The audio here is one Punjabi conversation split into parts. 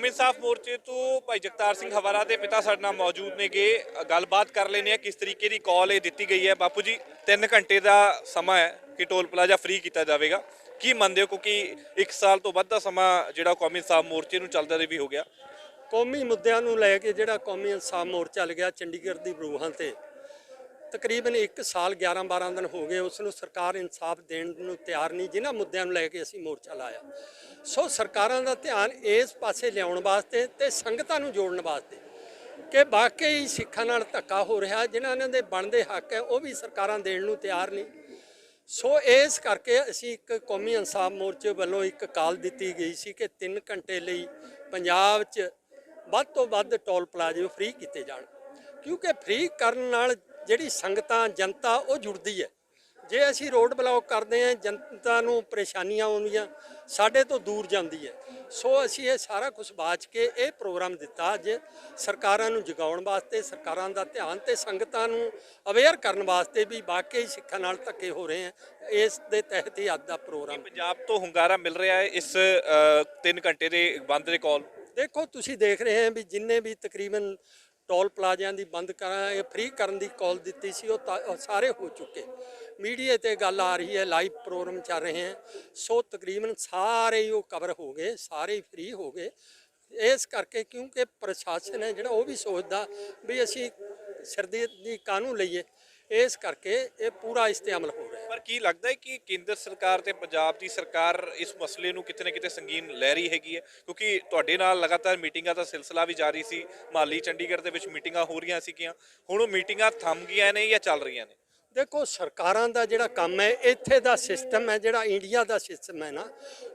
ਕੌਮੀ ਇਨਸਾਫ ਮੋਰਚੇ ਤੋਂ ਭਾਈ ਜਗਤਾਰ ਸਿੰਘ ਹਵਾਰਾ ਦੇ ਪਿਤਾ ਸਾਡੇ ਨਾਲ ਮੌਜੂਦ ਨੇਗੇ। ਗੱਲਬਾਤ ਕਰ ਲੈਨੇ ਆ ਕਿਸ ਤਰੀਕੇ ਦੀ ਕਾਲ ਇਹ ਦਿੱਤੀ ਗਈ ਹੈ। ਬਾਪੂ ਜੀ 3 ਘੰਟੇ ਦਾ ਸਮਾਂ ਹੈ ਕਿ ਟੋਲ ਪਲਾਜ਼ਾ ਫ੍ਰੀ ਕੀਤਾ ਜਾਵੇਗਾ। ਕੀ ਮੰਨਦੇ ਹੋ? ਕਿਉਂਕਿ 1 ਸਾਲ ਤੋਂ ਵੱਧ ਦਾ ਸਮਾਂ ਜਿਹੜਾ ਕੌਮੀ ਇਨਸਾਫ ਮੋਰਚੇ ਨੂੰ ਚੱਲਦਾ ਦੇ ਵੀ ਹੋ ਗਿਆ। ਕੌਮੀ ਮੁੱਦਿਆਂ ਨੂੰ ਲੈ ਕੇ ਜਿਹੜਾ ਕੌਮੀ ਇਨਸਾਫ ਮੋਰਚਾ ਲੱਗਿਆ ਚੰਡੀਗੜ੍ਹ ਦੀ ਬਰੂਹਾਂ ਤੇ ਤਕਰੀਬਨ 1 ਸਾਲ 11 12 ਦਿਨ ਹੋ ਗਏ ਉਸ ਨੂੰ ਸਰਕਾਰ ਇਨਸਾਫ ਦੇਣ ਨੂੰ ਤਿਆਰ ਨਹੀਂ, ਜਿਨ੍ਹਾਂ ਮੁੱਦਿਆਂ ਨੂੰ ਲੈ ਕੇ ਅਸੀਂ ਮੋਰਚਾ ਲਾਇਆ। ਸੋ ਸਰਕਾਰਾਂ ਦਾ ਧਿਆਨ ਇਸ ਪਾਸੇ ਲਿਆਉਣ ਵਾਸਤੇ ਤੇ ਸੰਗਤਾਂ ਨੂੰ ਜੋੜਨ ਵਾਸਤੇ ਕਿ ਵਾਕਈ ਸਿੱਖਾਂ ਨਾਲ ਧੱਕਾ ਹੋ ਰਿਹਾ, ਜਿਨ੍ਹਾਂ ਇਹਨਾਂ ਦੇ ਬਣਦੇ ਹੱਕ ਹੈ, ਉਹ ਵੀ ਸਰਕਾਰਾਂ ਦੇਣ ਨੂੰ ਤਿਆਰ ਨਹੀਂ। ਸੋ ਇਸ ਕਰਕੇ ਅਸੀਂ ਇੱਕ ਕੌਮੀ ਇਨਸਾਫ ਮੋਰਚੇ ਵੱਲੋਂ ਇੱਕ ਕਾਲ ਦਿੱਤੀ ਗਈ ਸੀ ਕਿ 3 ਘੰਟੇ ਲਈ ਪੰਜਾਬ 'ਚ ਵੱਧ ਤੋਂ ਵੱਧ ਟੋਲ ਪਲਾਜ਼ੇ ਫ੍ਰੀ ਕੀਤੇ ਜਾਣ। ਕਿਉਂਕਿ ਫ੍ਰੀ ਕਰਨ ਨਾਲ ਜਿਹੜੀ ਸੰਗਤਾਂ ਜਨਤਾ ਉਹ ਜੁੜਦੀ ਹੈ। ਜੇ ਅਸੀਂ ਰੋਡ ਬਲੌਕ ਕਰਦੇ ਹਾਂ ਜਨਤਾ ਨੂੰ ਪਰੇਸ਼ਾਨੀਆਂ ਆਉਂਦੀਆਂ ਸਾਡੇ ਤੋਂ ਦੂਰ ਜਾਂਦੀ ਹੈ। ਸੋ ਅਸੀਂ ਇਹ ਸਾਰਾ ਕੁਝ ਬਾਚ ਕੇ ਇਹ ਪ੍ਰੋਗਰਾਮ ਦਿੱਤਾ ਅੱਜ ਸਰਕਾਰਾਂ ਨੂੰ ਜਗਾਉਣ ਵਾਸਤੇ ਸਰਕਾਰਾਂ ਦਾ ਧਿਆਨ ਤੇ ਸੰਗਤਾਂ ਨੂੰ ਅਵੇਅਰ ਕਰਨ ਵਾਸਤੇ ਵੀ ਵਾਕਈ ਸਿੱਖਾਂ ਨਾਲ ਧੱਕੇ ਹੋ ਰਹੇ ਹੈ। ਇਸ ਦੇ ਤਹਿਤ ਹੀ ਅੱਜ ਦਾ ਪ੍ਰੋਗਰਾਮ। ਪੰਜਾਬ ਤੋਂ ਹੁੰਗਾਰਾ ਮਿਲ ਰਿਹਾ ਹੈ ਇਸ 3 ਘੰਟੇ ਦੇ ਬੰਦ ਦੇ ਕਾਲ ਦੇਖੋ ਤੁਸੀਂ ਦੇਖ ਰਹੇ ਹੋ ਵੀ ਜਿੰਨੇ ਵੀ ਤਕਰੀਬਨ ਟੋਲ ਪਲਾਜ਼ਿਆਂ ਦੀ ਬੰਦ ਕਰਾਂ, ਇਹ ਫ੍ਰੀ ਕਰਨ ਦੀ ਕਾਲ ਦਿੱਤੀ ਸੀ, ਉਹ ਤਾਂ- ਸਾਰੇ ਹੋ ਚੁੱਕੇ। ਮੀਡੀਆ ਤੇ ਗੱਲ ਆ ਰਹੀ ਹੈ ਲਾਈਵ ਪ੍ਰੋਗਰਾਮ ਚੱਲ ਰਹੇ ਹਨ ਸੋ ਤਕਰੀਬਨ ਸਾਰੇ ਹੀ ਉਹ ਕਵਰ ਹੋ ਗਏ, ਸਾਰੇ ਹੀ ਫ੍ਰੀ ਹੋ ਗਏ। ਇਸ ਕਰਕੇ ਕਿਉਂਕਿ ਪ੍ਰਸ਼ਾਸਨ ਹੈ ਜਿਹੜਾ, ਉਹ ਵੀ ਸੋਚਦਾ ਵੀ ਅਸੀਂ ਸਰਦੀ ਦੀ ਕਾਹਨੂੰ ਲਈਏ। ਇਸ ਕਰਕੇ ਇਹ ਪੂਰਾ ਇਸ ਤੇ ਅਮਲ ਹੋ ਰਿਹਾ ਪਰ ਕੀ ਲੱਗਦਾ ਹੈ ਕਿ ਕੇਂਦਰ ਸਰਕਾਰ ਤੇ ਪੰਜਾਬ ਦੀ ਸਰਕਾਰ ਇਸ ਮਸਲੇ ਨੂੰ ਕਿਤੇ ਨਾ ਕਿਤੇ ਸੰਗੀਨ ਲੈ ਰਹੀ ਹੈਗੀ ਹੈ? ਕਿਉਂਕਿ ਤੁਹਾਡੇ ਨਾਲ ਲਗਾਤਾਰ ਮੀਟਿੰਗਾਂ ਦਾ ਸਿਲਸਿਲਾ ਵੀ ਜਾਰੀ ਸੀ ਮਾਲੀ ਚੰਡੀਗੜ੍ਹ ਦੇ ਵਿੱਚ ਮੀਟਿੰਗਾਂ ਹੋ ਰਹੀਆਂ ਸੀਗੀਆਂ। ਹੁਣ ਉਹ ਮੀਟਿੰਗਾਂ ਥੰਮ ਗਈਆਂ ਨੇ ਜਾਂ ਚੱਲ ਰਹੀਆਂ ਨੇ? ਦੇਖੋ ਸਰਕਾਰਾਂ ਦਾ ਜਿਹੜਾ ਕੰਮ ਹੈ ਇੱਥੇ ਦਾ ਸਿਸਟਮ ਹੈ ਜਿਹੜਾ ਇੰਡੀਆ ਦਾ ਸਿਸਟਮ ਹੈ ਨਾ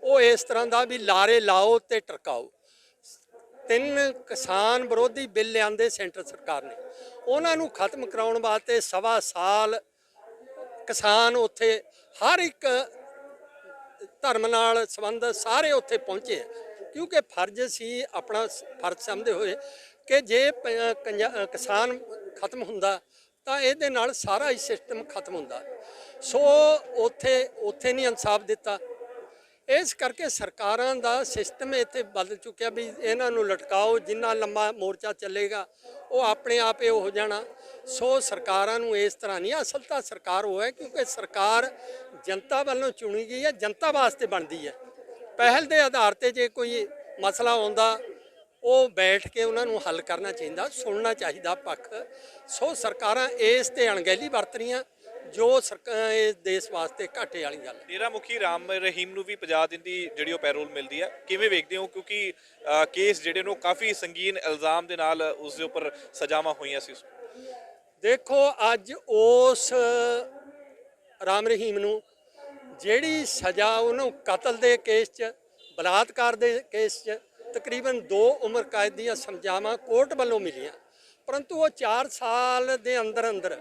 ਉਹ ਇਸ ਤਰ੍ਹਾਂ ਦਾ ਵੀ ਲਾਰੇ ਲਾਓ ਤੇ ਟਰਕਾਓ ਤਿੰਨ ਕਿਸਾਨ ਵਿਰੋਧੀ ਬਿੱਲ ਲਿਆਂਦੇ ਸੈਂਟਰ ਸਰਕਾਰ ਨੇ। ਉਹਨਾਂ ਨੂੰ ਖਤਮ ਕਰਾਉਣ ਵਾਸਤੇ ਸਵਾ ਸਾਲ ਕਿਸਾਨ ਉੱਥੇ ਹਰ ਇੱਕ ਧਰਮ ਨਾਲ ਸੰਬੰਧਿਤ ਸਾਰੇ ਉੱਥੇ ਪਹੁੰਚੇ ਆ। ਕਿਉਂਕਿ ਫਰਜ਼ ਸੀ ਆਪਣਾ ਸ- ਫਰਜ਼ ਸਮਝਦੇ ਹੋਏ ਕਿ ਜੇ ਪ- ਕਿਸਾਨ ਖਤਮ ਹੁੰਦਾ ਤਾਂ ਇਹਦੇ ਨਾਲ ਸਾਰਾ ਹੀ ਸਿਸਟਮ ਖਤਮ ਹੁੰਦਾ। ਸੋ ਉੱਥੇ ਉੱਥੇ ਨਹੀਂ ਇਨਸਾਫ ਦਿੱਤਾ। ਇਸ ਕਰਕੇ ਸਰਕਾਰਾਂ ਦਾ ਸਿਸਟਮ ਇੱਥੇ ਬਦਲ ਚੁੱਕਿਆ ਵੀ ਇਹਨਾਂ ਨੂੰ ਲਟਕਾਓ, ਜਿੰਨਾ ਲੰਮਾ ਮੋਰਚਾ ਚੱਲੇਗਾ, ਉਹ ਆਪਣੇ ਆਪ ਇਹ ਹੋ ਜਾਣਾ। ਸੋ ਸਰਕਾਰਾਂ ਨੂੰ ਇਸ ਤਰ੍ਹਾਂ ਨਹੀਂ, ਅਸਲ ਤਾਂ ਸਰਕਾਰ ਉਹ ਹੈ, ਕਿਉਂਕਿ ਸਰਕਾਰ ਜਨਤਾ ਵੱਲੋਂ ਚੁਣੀ ਗਈ ਹੈ, ਜਨਤਾ ਵਾਸਤੇ ਬਣਦੀ ਹੈ। ਪਹਿਲ ਦੇ ਆਧਾਰ ਤੇ ਜੇ ਕੋਈ ਮਸਲਾ ਆਉਂਦਾ, ਉਹ ਬੈਠ ਕੇ ਉਹਨਾਂ ਨੂੰ ਹੱਲ ਕਰਨਾ ਚਾਹੀਦਾ, ਸੁਣਨਾ ਚਾਹੀਦਾ ਪੱਖ। ਸੋ ਸਰਕਾਰਾਂ ਇਸ ਤੇ ਅਣਗਹਿਲੀ ਵਰਤ ਰਹੀਆਂ। ਜੋ ਸਰਕਾਰ ਇਸ ਦੇਸ਼ ਵਾਸਤੇ ਘਾਟੇ ਵਾਲੀ ਗੱਲ ਹੈ। ਡੇਰਾ ਮੁਖੀ ਰਾਮ ਰਹੀਮ ਨੂੰ ਵੀ 50 ਦਿਨ ਦੀ ਜਿਹੜੀ ਉਹ ਪੈਰੋਲ ਮਿਲਦੀ ਹੈ ਕਿਵੇਂ ਵੇਖਦੇ ਹੋ? ਕਿਉਂਕਿ ਅ, ਕੇਸ ਜਿਹੜੇ ਨੇ ਕਾਫੀ ਸੰਗੀਨ ਇਲਜ਼ਾਮ ਦੇ ਨਾਲ ਉਸ ਦੇ ਉੱਪਰ ਸਜ਼ਾਵਾਂ ਹੋਈਆਂ ਸੀ ਉਸ ਦੇਖੋ ਅੱਜ ਉਸ ਰਾਮ ਰਹੀਮ ਨੂੰ ਜਿਹੜੀ ਸਜ਼ਾ ਉਹਨੂੰ ਕਤਲ ਦੇ ਕੇਸ 'ਚ ਬਲਾਤਕਾਰ ਦੇ ਕੇਸ 'ਚ ਤਕਰੀਬਨ 2 ਉਮਰ ਕੈਦ ਦੀਆਂ ਸਜ਼ਾਵਾਂ ਕੋਰਟ ਵੱਲੋਂ ਮਿਲੀਆਂ। ਪਰੰਤੂ ਉਹ 4 ਸਾਲ ਦੇ ਅੰਦਰ ਅੰਦਰ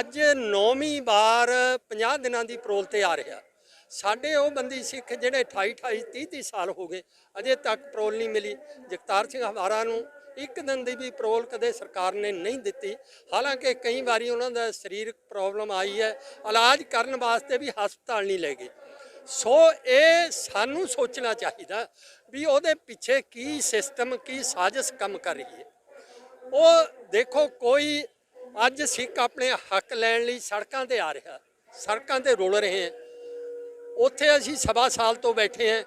ਅੱਜ ਨੌਵੀਂ ਵਾਰ 50 ਦਿਨਾਂ ਦੀ ਪਰੋਲ ਤੇ ਆ ਰਿਹਾ। ਸਾਡੇ ਉਹ ਬੰਦੀ ਸਿੱਖ ਜਿਹੜੇ 28 28 30 30 ਸਾਲ ਹੋ ਗਏ, ਅਜੇ ਤੱਕ ਪਰੋਲ ਨਹੀਂ ਮਿਲੀ। ਜਗਤਾਰ ਸਿੰਘ ਹਵਾਰਾ ਨੂੰ ਇੱਕ ਦਿਨ ਦੀ ਵੀ ਪਰੋਲ ਕਦੇ ਸਰਕਾਰ ਨੇ ਨਹੀਂ ਦਿੱਤੀ। ਹਾਲਾਂਕਿ ਕਈ ਵਾਰੀ ਉਹਨਾਂ ਦਾ ਸਰੀਰਕ ਪ੍ਰੋਬਲਮ ਆਈ ਹੈ। ਇਲਾਜ ਕਰਨ ਵਾਸਤੇ ਵੀ ਹਸਪਤਾਲ ਨਹੀਂ ਲੈ ਗਏ। ਸੋ ਇਹ ਸਾਨੂੰ ਸੋਚਣਾ ਚਾਹੀਦਾ ਵੀ ਉਹਦੇ ਪਿੱਛੇ ਕੀ ਸਿਸਟਮ ਕੀ ਸਾਜ਼ਿਸ਼ ਕੰਮ ਕਰ ਰਹੀ ਹੈ। ਉਹ ਦੇਖੋ, ਕੋਈ ਅੱਜ ਸਿੱਖ ਆਪਣੇ ਹੱਕ ਲੈਣ ਲਈ ਸੜਕਾਂ ਤੇ ਆ ਰਿਹਾ। ਸੜਕਾਂ ਤੇ ਰੁਲ ਰਹੇ ਹੈ। ਉੱਥੇ ਅਸੀਂ ਸਵਾ ਸਾਲ ਤੋਂ ਬੈਠੇ ਹਾਂ,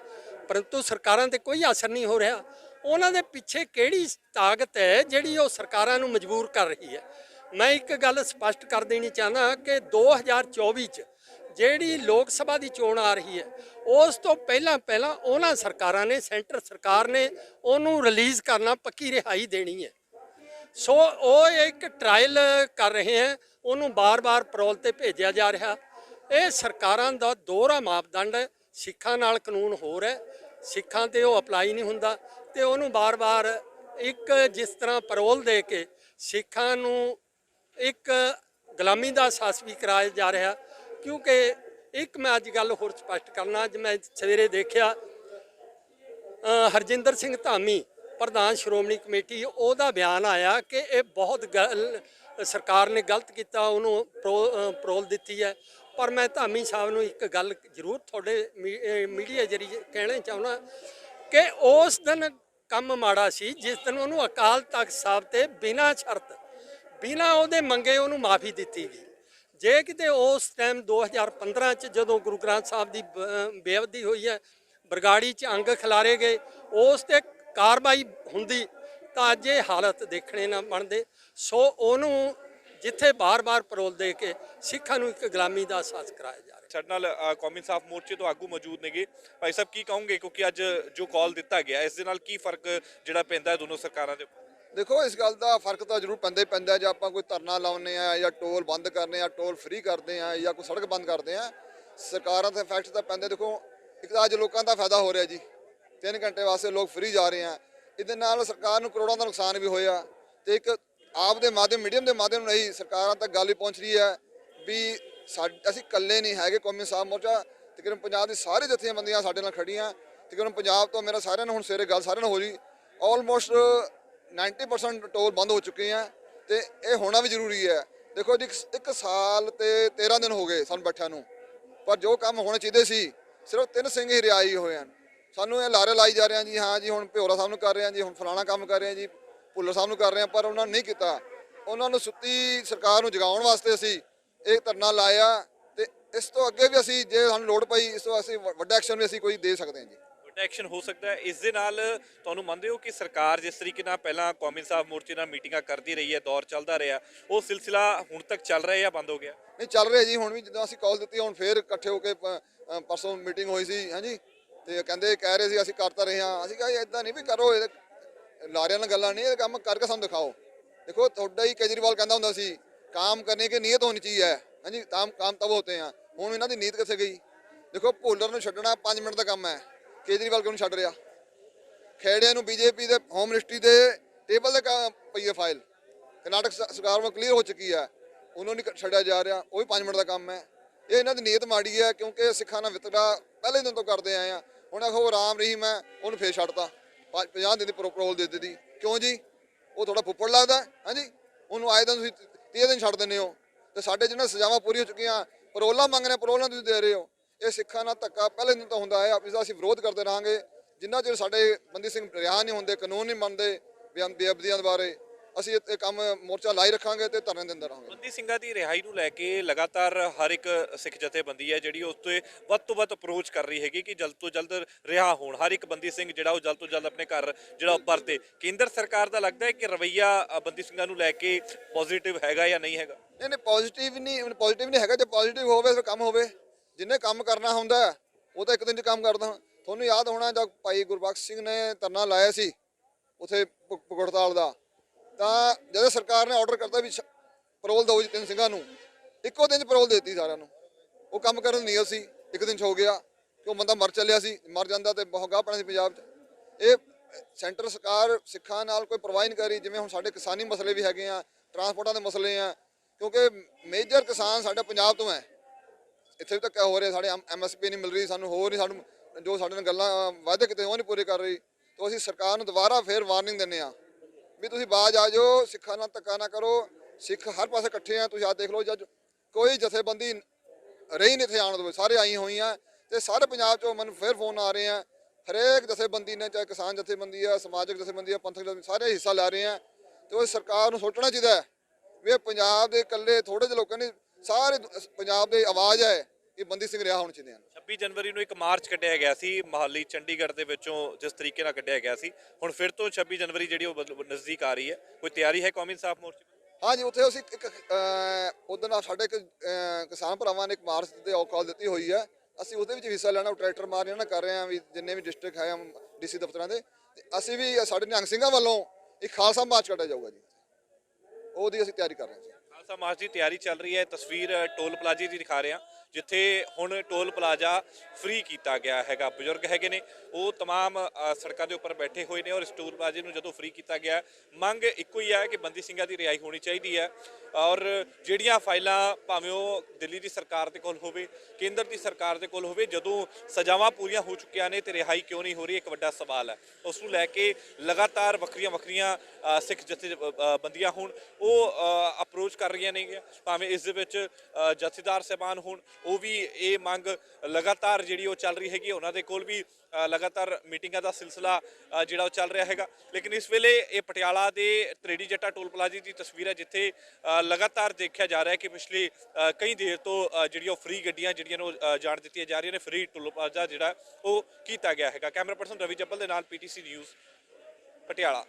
ਪਰੰਤੂ ਸਰਕਾਰਾਂ ਤੇ ਕੋਈ ਅਸਰ ਨਹੀਂ ਹੋ ਰਿਹਾ। ਉਹਨਾਂ ਦੇ ਪਿੱਛੇ ਕਿਹੜੀ ਤਾਕਤ ਹੈ ਜਿਹੜੀ ਉਹ ਸਰਕਾਰਾਂ ਨੂੰ ਮਜਬੂਰ ਕਰ ਰਹੀ ਹੈ? ਮੈਂ ਇੱਕ ਗੱਲ ਸਪਸ਼ਟ ਕਰ ਦੇਣੀ ਚਾਹੁੰਦਾ ਕਿ 2024 ਚ ਜਿਹੜੀ ਲੋਕ ਸਭਾ ਦੀ ਚੋਣ ਆ ਰਹੀ ਹੈ, ਉਸ ਤੋਂ ਪਹਿਲਾਂ ਪਹਿਲਾਂ ਉਹਨਾਂ ਸਰਕਾਰਾਂ ਨੇ, ਸੈਂਟਰ ਸਰਕਾਰ ਨੇ ਉਹਨੂੰ ਰਿਲੀਜ਼ ਕਰਨਾ ਪੱਕੀ ਰਿਹਾਈ ਦੇਣੀ ਹੈ। ਸੋ ਉਹ ਇੱਕ ਟ੍ਰਾਇਲ ਕਰ ਰਹੇ ਹੈ, ਉਹਨੂੰ ਬਾਰ-ਬਾਰ ਪਰੋਲ ਤੇ ਭੇਜਿਆ ਜਾ ਰਿਹਾ। ਇਹ ਸਰਕਾਰਾਂ ਦਾ ਦੋਹਰਾ ਮਾਪਦੰਡ ਹੈ, ਸਿੱਖਾਂ ਨਾਲ ਕਾਨੂੰਨ ਹੋਰ ਹੈ। ਸਿੱਖਾਂ ਤੇ ਉਹ ਅਪਲਾਈ ਨਹੀਂ ਹੁੰਦਾ ਤੇ ਉਹਨੂੰ ਬਾਰ-ਬਾਰ ਇੱਕ ਜਿਸ ਤਰ੍ਹਾਂ ਪਰੋਲ ਦੇ ਕੇ ਸਿੱਖਾਂ ਨੂੰ ਇੱਕ ਗੁਲਾਮੀ ਦਾ ਅਹਿਸਾਸ ਵੀ ਕਰਾਇਆ ਜਾ ਰਿਹਾ। ਕਿਉਂਕਿ ਇੱਕ ਮੈਂ ਅੱਜ ਗੱਲ ਹੋਰ ਸਪਸ਼ਟ ਕਰਨਾ, ਅੱਜ ਮੈਂ ਸਵੇਰੇ ਦੇਖਿਆ ਹਰਜਿੰਦਰ ਸਿੰਘ ਧਾਮੀ ਪ੍ਰਧਾਨ ਸ਼੍ਰੋਮਣੀ ਕਮੇਟੀ, ਉਹਦਾ ਬਿਆਨ ਆਇਆ ਕਿ ਇਹ ਬਹੁਤ ਗੱਲ, ਸਰਕਾਰ ਨੇ ਗਲਤ ਕੀਤਾ, ਉਹਨੂੰ ਪ੍ਰੋ- ਪਰੋਲ ਦਿੱਤੀ ਹੈ। ਪਰ ਮੈਂ ਧਾਮੀ ਸਾਹਿਬ ਨੂੰ ਇੱਕ ਗੱਲ ਜ਼ਰੂਰ ਤੁਹਾਡੇ ਮੀ- ਮੀਡੀਆ ਜਰੀਏ ਕਹਿਣਾ ਚਾਹੁੰਦਾ ਕਿ ਉਸ ਦਿਨ ਕੰਮ ਮਾੜਾ ਸੀ, ਜਿਸ ਦਿਨ ਉਹਨੂੰ ਅਕਾਲ ਤਖਤ ਸਾਹਿਬ ਤੇ ਬਿਨਾਂ ਸ਼ਰਤ, ਬਿਨਾਂ ਉਹਦੇ ਮੰਗੇ ਉਹਨੂੰ ਮਾਫੀ ਦਿੱਤੀ ਗਈ। ਜੇ ਕਿਤੇ ਉਸ ਟਾਈਮ 2015 ਚ ਜਦੋਂ ਗੁਰੂ ਗ੍ਰੰਥ ਸਾਹਿਬ ਦੀ ਬ- ਬੇਅਦਬੀ ਹੋਈ ਹੈ, ਬਰਗਾੜੀ ਚ ਅੰਗ ਖਿਲਾਰੇ ਗਏ, ਉਸ ਤੇ ਕਾਰਵਾਈ ਹੁੰਦੀ ਤਾਂ ਅੱਜ ਇਹ ਹਾਲਤ ਦੇਖਣੇ ਨਾ ਬਣਦੇ ਸੋ ਉਹਨੂੰ ਜਿੱਥੇ ਬਾਰ-ਬਾਰ ਪਰੋਲ ਦੇ ਕੇ ਸਿੱਖਾਂ ਨੂੰ ਇੱਕ ਗੁਲਾਮੀ ਦਾ ਅਹਿਸਾਸ ਕਰਾਇਆ ਜਾ ਰਿਹਾ। ਸਾਡੇ ਨਾਲ ਕੌਮੀ ਇਨਸਾਫ ਮੋਰਚੇ ਤੋਂ ਆਗੂ ਮੌਜੂਦ ਨੇਗੇ। ਭਾਈ ਸਾਹਿਬ ਕੀ ਕਹੋਗੇ? ਕਿਉਂਕਿ ਅੱਜ ਜੋ ਕਾਲ ਦਿੱਤਾ ਗਿਆ ਇਸ ਦੇ ਨਾਲ ਕੀ ਫ਼ਰਕ ਜਿਹੜਾ ਪੈਂਦਾ ਹੈ ਦੋਨੋਂ ਸਰਕਾਰਾਂ ਦੇ ਉੱਪਰ? ਦੇਖੋ ਇਸ ਗੱਲ ਦਾ ਫ਼ਰਕ ਤਾਂ ਜ਼ਰੂਰ ਪੈਂਦਾ ਹੀ ਪੈਂਦਾ ਜੇ ਆਪਾਂ ਕੋਈ ਧਰਨਾ ਲਾਉਂਦੇ ਆ ਜਾਂ ਟੋਲ ਬੰਦ ਕਰਨੇ ਆ ਟੋਲ ਫ੍ਰੀ ਕਰਦੇ ਆ ਜਾਂ ਕੋਈ ਸੜਕ ਬੰਦ ਕਰਦੇ ਆ ਸਰਕਾਰਾਂ ਤੇ ਇਫੈਕਟ ਤਾਂ ਪੈਂਦੇ। ਦੇਖੋ ਇੱਕ ਤਾਂ ਅੱਜ ਲੋਕਾਂ ਦਾ ਫਾਇਦਾ ਹੋ ਰਿਹਾ ਜੀ। 3 ਘੰਟੇ ਵਾਸਤੇ ਲੋਕ ਫ੍ਰੀ ਜਾ ਰਹੇ ਆ। ਇਹਦੇ ਨਾਲ ਸਰਕਾਰ ਨੂੰ ਕਰੋੜਾਂ ਦਾ ਨੁਕਸਾਨ ਵੀ ਹੋਇਆ। ਤੇ ਇੱਕ ਆਪ ਦੇ ਮਾਧਿਅਮ ਮੀਡੀਅਮ ਦੇ ਮਾਧਿਅਮ ਨਹੀਂ ਸਰਕਾਰਾਂ ਤੱਕ ਗੱਲ ਵੀ ਪਹੁੰਚ ਰਹੀ ਹੈ ਵੀ ਸਾਡ- ਅਸੀਂ ਇਕੱਲੇ ਨਹੀਂ ਹੈਗੇ ਕੌਮੀ ਸਾਹ ਮੋਰਚਾ। ਤਕਰੀਬਨ ਪੰਜਾਬ ਦੀ ਸਾਰੇ ਜਥੇਬੰਦੀਆਂ ਸਾਡੇ ਨਾਲ ਖੜੀਆਂ ਤਕਰੀਬਨ ਪੰਜਾਬ ਤੋਂ ਮੇਰਾ ਸਾਰਿਆਂ ਨੂੰ ਹੁਣ ਸਵੇਰੇ ਗੱਲ ਸਾਰਿਆਂ ਨਾਲ ਹੋ ਰਹੀ। ਆਲਮੋਸਟ 90% ਟੋਲ ਬੰਦ ਹੋ ਚੁੱਕੇ ਆ। ਤੇ ਇਹ ਹੋਣਾ ਵੀ ਜ਼ਰੂਰੀ ਹੈ। ਦੇਖੋ ਜੀ, ਇੱਕ- ਸਾਲ ਤੇ 13 ਦਿਨ ਹੋ ਗਏ ਸਾਨੂੰ ਬੈਠਿਆਂ ਨੂੰ। ਪਰ ਜੋ ਕੰਮ ਹੋਣੇ ਚਾਹੀਦੇ ਸੀ, ਸਿਰਫ ਤਿੰਨ ਸਿੰਘ ਹੀ ਰਿਆਈ ਹੋਏ ਹਨ। ਸਾਨੂੰ ਇਹ ਲਾਰੇ ਲਾਈ ਜਾ ਰਹੇ ਆ ਜੀ ਹਾਂ ਜੀ ਹੁਣ ਭਿਓਰਾ ਸਾਹਿਬ ਨੂੰ ਕਰ ਰਹੇ ਆ ਜੀ ਹੁਣ ਫਲਾਣਾ ਕੰਮ ਕਰ ਰਹੇ ਆ ਜੀ ਭੁੱਲਰ ਸਾਹਿਬ ਨੂੰ ਕਰ ਰਹੇ ਆ ਪਰ ਉਹਨਾਂ ਨੇ ਨਹੀਂ ਕੀਤਾ। ਉਹਨਾਂ ਨੂੰ ਸੁੱਤੀ ਸਰਕਾਰ ਨੂੰ ਜਗਾਉਣ ਵਾਸਤੇ ਅਸੀਂ ਇਹ ਧਰਨਾ ਲਾਇਆ ਤੇ ਇਸ ਤੋਂ ਅੱਗੇ ਵੀ ਅਸੀਂ ਜੇ ਸਾਨੂੰ ਲੋੜ ਪਈ ਇਸ ਤੋਂ ਅਸੀਂ ਵੱਡਾ ਐਕਸ਼ਨ ਵੀ ਅਸੀਂ ਕੋਈ ਦੇ ਸਕਦੇ ਹਾਂ ਜੀ। ਵੱਡਾ ਐਕਸ਼ਨ ਹੋ ਸਕਦਾ ਹੈ। ਇਸ ਦੇ ਨਾਲ ਤੁਹਾਨੂੰ ਮੰਨਦੇ ਹੋ ਕਿ ਸਰਕਾਰ ਜਿਸ ਤਰੀਕੇ ਨਾਲ ਪਹਿਲਾਂ ਕੌਮੀ ਇਨਸਾਫ ਮੋਰਚੇ ਨਾਲ ਮੀਟਿੰਗਾਂ ਕਰਦੀ ਰਹੀ ਹੈ ਦੌਰ ਚੱਲਦਾ ਰਿਹਾ ਉਹ ਸਿਲਸਿਲਾ ਹੁਣ ਤੱਕ ਚੱਲ ਰਿਹਾ ਜਾਂ ਬੰਦ ਹੋ ਗਿਆ? ਨਹੀਂ ਚੱਲ ਰਿਹਾ ਜੀ ਹੁਣ ਵੀ ਜਦੋਂ ਅਸੀਂ ਕਾਲ ਦਿੱਤੀ ਹੁਣ ਫੇਰ ਇਕੱਠੇ ਹੋ ਕੇ ਪਰਸੋਂ ਮੀਟਿੰਗ ਹੋਈ ਸੀ ਹਾਂਜੀ। ਤੇ ਕਹਿੰਦੇ, ਕਹਿ ਰਹੇ ਸੀ, ਅਸੀਂ ਕਰਤਾ ਰਹੇ ਹਾਂ। ਅਸੀਂ ਕਿਹਾ ਇਦਾਂ ਨਹੀਂ ਵੀ ਕਰੋ, ਇਹ ਲਾਰਿਆਂ ਨਾਲ ਗੱਲਾਂ ਨਹੀਂ, ਇਹ ਕੰਮ ਕਰਕੇ ਸਾਨੂੰ ਦਿਖਾਓ। ਦੇਖੋ, ਤੁਹਾਡਾ ਹੀ ਕੇਜਰੀਵਾਲ ਕਹਿੰਦਾ ਹੁੰਦਾ ਸੀ, ਕੰਮ ਕਰਨੇ ਕੀ ਨੀਅਤ ਹੋਣੀ ਚਾਹੀਏ ਹੈ। ਹਾਂਜੀ ਕੰਮ ਕੰਮ ਤਬ ਹੋਤੇ हैं ਹੁਣ ਇਹਨਾਂ ਦੀ ਨੀਅਤ ਕਿੱਥੇ ਗਈ? ਦੇਖੋ, ਭੁੱਲਰ ਨੂੰ ਛੱਡਣਾ 5 ਮਿੰਟ ਦਾ ਕੰਮ ਹੈ। ਕੇਜਰੀਵਾਲ ਕਿਉਂ ਨਹੀਂ ਛੱਡ ਰਿਹਾ? ਖੇੜਿਆਂ ਨੂੰ ਬੀਜੇਪੀ ਦੇ ਹੋਮ ਮਿਨਿਸਟਰੀ ਦੇ ਟੇਬਲ ਤੇ ਕ- ਪਈ ਹੈ ਫਾਈਲ ਕਰਨਾਟਕ ਸ- ਸਰਕਾਰ ਵੱਲੋਂ ਕਲੀਅਰ ਹੋ ਚੁੱਕੀ ਹੈ। ਉਹਨੂੰ ਨਹੀਂ ਕ- ਛੱਡਿਆ ਜਾ ਰਿਹਾ। ਉਹ ਵੀ 5 ਮਿੰਟ ਦਾ ਕੰਮ ਹੈ। ਇਹ ਇਹਨਾਂ ਦੀ ਨੀਅਤ ਮਾੜੀ ਹੈ, ਕਿਉਂਕਿ ਸਿੱਖਾਂ ਨਾਲ ਵਿਤਕਰਾ ਹੁਣ ਆਖੋ ਰਾਮ ਰਹੀਮ ਹੈ ਉਹਨੂੰ ਫੇਰ ਛੱਡਤਾ। 50 ਦਿਨ ਦੀ ਪ੍ਰੋ- ਪਰੋਲ ਦੇ ਦਿੱਤੀ। ਕਿਉਂ ਜੀ? ਉਹ ਥੋੜਾ ਫੁੱਪੜ ਲੱਗਦਾ ਹੈ, ਹਾਂਜੀ ਉਹਨੂੰ ਆਏ ਦਿਨ ਤੁਸੀਂ 30 ਦਿਨ ਛੱਡ ਦਿੰਦੇ ਹੋ। ਤੇ ਸਾਡੇ ਜਿਹਨਾਂ ਸਜ਼ਾਵਾਂ ਪੂਰੀ ਹੋ ਚੁੱਕੀਆਂ ਪਰੋਲਾਂ ਮੰਗਣੇ ਪਰੋਲਾਂ ਤੁਸੀਂ ਦੇ ਰਹੇ ਹੋ। ਇਹ ਸਿੱਖਾਂ ਨਾਲ ਧੱਕਾ ਪਹਿਲੇ ਦਿਨ ਤੋਂ ਹੁੰਦਾ ਹੈ। ਇਸ ਦਾ ਅਸੀਂ ਵਿਰੋਧ ਕਰਦੇ ਰਹਾਂਗੇ। ਜਿੰਨਾ ਚਿਰ ਸਾਡੇ ਬੰਦੀ ਸਿੰਘ ਰਿਹਾ ਨਹੀਂ ਹੁੰਦੇ ਕਾਨੂੰਨ ਨਹੀਂ ਮੰਨਦੇ ਬਿਆਨ ਬੇਅਬਦੀਆਂ ਬਾਰੇ ਅਸੀਂ ਇਹ ਕੰਮ ਮੋਰਚਾ ਲਾਈ ਰੱਖਾਂਗੇ ਤੇ ਧਰਨੇ ਦਿੰਦੇ ਰਹਾਂਗੇ। ਬੰਦੀ ਸਿੰਘਾਂ ਦੀ ਰਿਹਾਈ ਨੂੰ ਲੈ ਕੇ ਲਗਾਤਾਰ ਹਰ ਇੱਕ ਸਿੱਖ ਜਥੇਬੰਦੀ ਹੈ ਜਿਹੜੀ ਉਸ ਤੇ ਵੱਧ ਤੋਂ ਵੱਧ ਅਪਰੋਚ ਕਰ ਰਹੀ ਹੈਗੀ ਕਿ ਜਲਦ ਤੋਂ ਜਲਦ ਰਿਹਾ ਹੋਣ। ਹਰ ਇੱਕ ਬੰਦੀ ਸਿੰਘ ਜਿਹੜਾ ਉਹ ਜਲਦ ਤੋਂ ਜਲਦ ਆਪਣੇ ਘਰ ਜਿਹੜਾ ਪਰਤੇ। ਕੇਂਦਰ ਸਰਕਾਰ ਦਾ ਲੱਗਦਾ ਹੈ ਕਿ ਰਵਈਆ ਬੰਦੀ ਸਿੰਘਾਂ ਨੂੰ ਲੈ ਕੇ ਪੋਜ਼ਿਟਿਵ ਹੈਗਾ ਜਾਂ ਨਹੀਂ ਹੈਗਾ? ਨਹੀਂ ਨਹੀਂ ਪੋਜ਼ਿਟਿਵ ਨਹੀਂ ਪੋਜ਼ਿਟਿਵ ਨਹੀਂ ਹੈਗਾ। ਜੇ ਪੋਜ਼ਿਟਿਵ ਹੋਵੇ ਫਿਰ ਕੰਮ ਹੋਵੇ। ਜਿੰਨੇ ਕੰਮ ਕਰਨਾ ਹੁੰਦਾ ਹੈ, ਉਹ ਤਾਂ ਇੱਕ ਦਿਨ 'ਚ ਕੰਮ ਕਰਦਾ ਤੁਹਾਨੂੰ ਯਾਦ ਹੋਣਾ ਜਦ ਭਾਈ ਗੁਰਬਖਸ਼ ਸਿੰਘ ਨੇ ਧਰਨਾ ਲਾਇਆ ਸੀ ਉਥੇ ਪਕੜਤਾਲ ਦਾ। ਤਾਂ ਜਦੋਂ ਸਰਕਾਰ ਨੇ ਆਰਡਰ ਕਰਤਾ ਵੀ ਪਰੋਲ ਦਿਓ ਜੀ ਤਿੰਨ ਸਿੰਘਾਂ ਨੂੰ, ਇੱਕੋ ਦਿਨ 'ਚ ਪਰੋਲ ਦੇ ਦਿੱਤੀ ਸਾਰਿਆਂ ਨੂੰ। ਉਹ ਕੰਮ ਕਰਨ ਦੀ ਨੀਅਤ ਸੀ ਇੱਕ ਦਿਨ 'ਚ ਹੋ ਗਿਆ ਕਿ ਉਹ ਬੰਦਾ ਮਰ ਚੱਲਿਆ ਸੀ, ਮਰ ਜਾਂਦਾ ਤੇ ਬਹੁਤ ਗਾਹ ਪੈਣਾ ਸੀ ਪੰਜਾਬ 'ਚ। ਇਹ ਸੈਂਟਰ ਸਰਕਾਰ ਸਿੱਖਾਂ ਨਾਲ ਕੋਈ ਪਰਵਾਹ ਹੀ ਨਹੀਂ ਕਰੀ ਜਿਵੇਂ ਹੁਣ ਸਾਡੇ ਕਿਸਾਨੀ ਮਸਲੇ ਵੀ ਹੈਗੇ ਆ ਟਰਾਂਸਪੋਰਟਾਂ ਦੇ ਮਸਲੇ ਆ, ਕਿਉਂਕਿ ਮੇਜਰ ਕਿਸਾਨ ਸਾਡਾ ਪੰਜਾਬ ਤੋਂ ਹੈ। ਇੱਥੇ ਵੀ ਧੱਕਾ ਹੋ ਰਿਹਾ, ਸਾਡੇ ਐਮਐਸਪੀ ਨਹੀਂ ਮਿਲ ਰਹੀ, ਸਾਨੂੰ ਹੋਰ ਨਹੀਂ, ਸਾਨੂੰ, ਜੋ ਸਾਡੇ ਨਾਲ ਗੱਲਾਂ ਵਾਅਦੇ ਕਿਤੇ ਉਹ ਨਹੀਂ ਪੂਰੇ ਕਰ ਰਹੀ। ਤਾਂ ਅਸੀਂ ਸਰਕਾਰ ਨੂੰ ਦੁਬਾਰਾ ਫੇਰ ਵਾਰਨਿੰਗ ਦਿੰਨੇ ਆ ਵੀ ਤੁਸੀਂ ਬਾਜ ਆ ਜਾਓ, ਸਿੱਖਾਂ ਨਾਲ ਧੱਕਾ ਨਾ ਕਰੋ। ਸਿੱਖ ਹਰ ਪਾਸੇ ਇਕੱਠੇ ਆ, ਤੁਸੀਂ ਆ ਦੇਖ ਲਓ ਜਦ ਕੋਈ ਜਥੇਬੰਦੀ ਰਹੀ ਨਹੀਂ ਇੱਥੇ ਆਉਣ ਦੋ ਸਾਰੇ ਆਈ ਹੋਈਆਂ। ਤੇ ਸਾਰੇ ਪੰਜਾਬ ਚੋਂ ਮੈਨੂੰ ਫਿਰ ਫੋਨ ਆ ਰਹੇ ਆ। ਹਰੇਕ ਜਥੇਬੰਦੀ ਨੇ, ਚਾਹੇ ਕਿਸਾਨ ਜਥੇਬੰਦੀ ਆ, ਸਮਾਜਿਕ ਜਥੇਬੰਦੀ ਆ, ਪੰਥਕ ਜਥੇਬੰਦੀ, ਸਾਰੇ ਹਿੱਸਾ ਲੈ ਰਹੇ ਆ। ਤੇ ਉਹ ਸਰਕਾਰ ਨੂੰ ਸੋਚਣਾ ਚਾਹੀਦਾ ਵੀ ਇਹ ਪੰਜਾਬ ਦੇ ਇਕੱਲੇ ਥੋੜੇ ਜਿਹੇ ਲੋਕਾਂ ਨੇ, ਸਾਰੇ ਪੰਜਾਬ ਦੀ ਆਵਾਜ਼ ਹੈ। ਕਿ ਬੰਦੀ ਸਿੰਘ ਰਿਹਾ ਹੋਣੇ ਚਾਹੀਦੇ ਹਨ 26 ਜਨਵਰੀ ਨੂੰ ਇੱਕ ਮਾਰਚ ਕੱਢਿਆ ਗਿਆ ਸੀ ਮਹਾਲੀ ਚੰਡੀਗੜ੍ਹ ਦੇ ਵਿੱਚੋਂ ਜਿਸ ਤਰੀਕੇ ਨਾਲ ਕੱਢਿਆ ਗਿਆ ਸੀ। ਹੁਣ ਫਿਰ ਤੋਂ 26 ਜਨਵਰੀ ਜਿਹੜੀ ਉਹ ਨਜ਼ਦੀਕ ਆ ਰਹੀ ਹੈ। ਕੋਈ ਤਿਆਰੀ ਹੈ ਕੌਮੀ ਇਨਸਾਫ ਮੋਰਚੇ? ਹਾਂਜੀ ਉੱਥੇ ਅਸੀਂ ਇੱਕ ਉਦੋਂ ਨਾਲ ਸਾਡੇ ਇੱਕ ਕਿਸਾਨ ਭਰਾਵਾਂ ਨੇ ਇੱਕ ਮਾਰਚ ਤੇ ਆਲ ਕਾਲ ਦਿੱਤੀ ਹੋਈ ਹੈ। ਅਸੀਂ ਉਹਦੇ ਵਿੱਚ ਹਿੱਸਾ ਲੈਣਾ ਉਹ ਟਰੈਕਟਰ ਮਾਰ ਰਹੇ ਨਾ ਕਰ ਰਹੇ ਹਾਂ ਵੀ ਜਿੰਨੇ ਵੀ ਡਿਸਟ੍ਰਿਕਟ ਹੈ ਡੀਸੀ ਦਫ਼ਤਰਾਂ ਦੇ। ਅਸੀਂ ਵੀ ਸਾਡੇ ਨਿਹੰਗ ਸਿੰਘਾਂ ਵੱਲੋਂ ਇੱਕ ਖਾਲਸਾ ਮਾਰਚ ਕੱਢਿਆ ਜਾਊਗਾ ਜੀ। ਉਹਦੀ ਅਸੀਂ ਤਿਆਰੀ ਕਰ ਰਹੇ ਹਾਂ ਖਾਲਸਾ ਮਾਰਚ ਦੀ ਤਿਆਰੀ ਚੱਲ ਰਹੀ ਹੈ। ਤਸਵੀਰ ਟੋਲ ਪਲਾਜ਼ੇ ਦੀ ਦਿਖਾ ਰਹੇ। ਹਾਂ ਜਿੱਥੇ ਹੁਣ ਟੋਲ ਪਲਾਜ਼ਾ ਫ੍ਰੀ ਕੀਤਾ ਗਿਆ ਹੈਗਾ। ਬਜ਼ੁਰਗ ਹੈਗੇ ਨੇ। ਉਹ तमाम ਅ, ਸੜਕਾਂ ਦੇ ਉੱਪਰ ਬੈਠੇ ਹੋਏ ਨੇ ਔਰ ਇਸ ਟੋਲ ਪਲਾਜ਼ੇ ਨੂੰ ਜਦੋਂ ਫ੍ਰੀ ਕੀਤਾ ਗਿਆ ਹੈ, ਮੰਗ ਇੱਕੋ ਹੀ ਹੈ ਕਿ ਬੰਦੀ ਸਿੰਘਾਂ ਦੀ ਰਿਹਾਈ ਹੋਣੀ ਚਾਹੀਦੀ ਹੈ ਔਰ ਜਿਹੜੀਆਂ ਫਾਈਲਾਂ ਭਾਵੇਂ ਉਹ ਦਿੱਲੀ ਦੀ ਸਰਕਾਰ ਦੇ ਕੋਲ ਹੋਵੇ ਕੇਂਦਰ ਦੀ ਸਰਕਾਰ ਦੇ ਕੋਲ ਹੋਵੇ ਜਦੋਂ ਸਜ਼ਾਵਾਂ ਪੂਰੀਆਂ ਹੋ ਚੁੱਕੀਆਂ ਨੇ ਤੇ ਰਿਹਾਈ ਕਿਉਂ ਨਹੀਂ ਹੋ ਰਹੀ ਇੱਕ ਵੱਡਾ ਸਵਾਲ ਹੈ ਉਸ ਨੂੰ ਲੈ ਕੇ ਲਗਾਤਾਰ ਵੱਖਰੀਆਂ ਵੱਖਰੀਆਂ ਅ, ਸਿੱਖ ਜਥੇ ਅ, ਬੰਦੀਆਂ ਹੋਣ ਉਹ ਅਪਰੋਚ ਕਰ ਰਹੀਆਂ ਨੇ ਭਾਵੇਂ ਇਸ ਦੇ ਵਿੱਚ ਅ, ਜਥੇਦਾਰ ਸਹਿਬਾਨ ਹੋਣ ਉਹ ਵੀ ਇਹ ਮੰਗ ਲਗਾਤਾਰ ਜਿਹੜੀ ਉਹ ਚੱਲ ਰਹੀ ਹੈਗੀ ਉਹਨਾਂ ਦੇ ਕੋਲ ਵੀ ਅ, ਲਗਾ ਲਗਾਤਾਰ ਮੀਟਿੰਗਾਂ ਦਾ ਸਿਲਸਿਲਾ ਜਿਹੜਾ ਉਹ ਚੱਲ ਰਿਹਾ ਹੈਗਾ। ਲੇਕਿਨ ਇਸ ਵੇਲੇ ਇਹ ਪਟਿਆਲਾ ਦੇ ਤ੍ਰੇੜੀ ਜੱਟਾ ਟੋਲ ਪਲਾਜ਼ੇ ਦੀ ਤਸਵੀਰ ਹੈ ਜਿੱਥੇ ਲਗਾਤਾਰ ਦੇਖਿਆ ਜਾ ਰਿਹਾ ਹੈ ਕਿ ਪਿਛਲੀ ਕਈ ਦੇਰ ਤੋਂ ਜਿਹੜੀਆਂ ਉਹ ਫ੍ਰੀ ਗੱਡੀਆਂ ਜਿਹੜੀਆਂ ਨੂੰ ਅ, ਜਾਣ ਦਿੱਤੀਆਂ ਜਾ ਰਹੀਆਂ ਨੇ ਫ੍ਰੀ ਟੋਲ ਪਲਾਜ਼ਾ ਜਿਹੜਾ ਉਹ ਕੀਤਾ ਗਿਆ ਹੈਗਾ। ਕੈਮਰਾ ਪਰਸਨ ਰਵੀ ਜੱਬਲ ਦੇ ਨਾਲ ਪੀਟੀਸੀ ਨਿਊਜ਼ ਪਟਿਆਲਾ।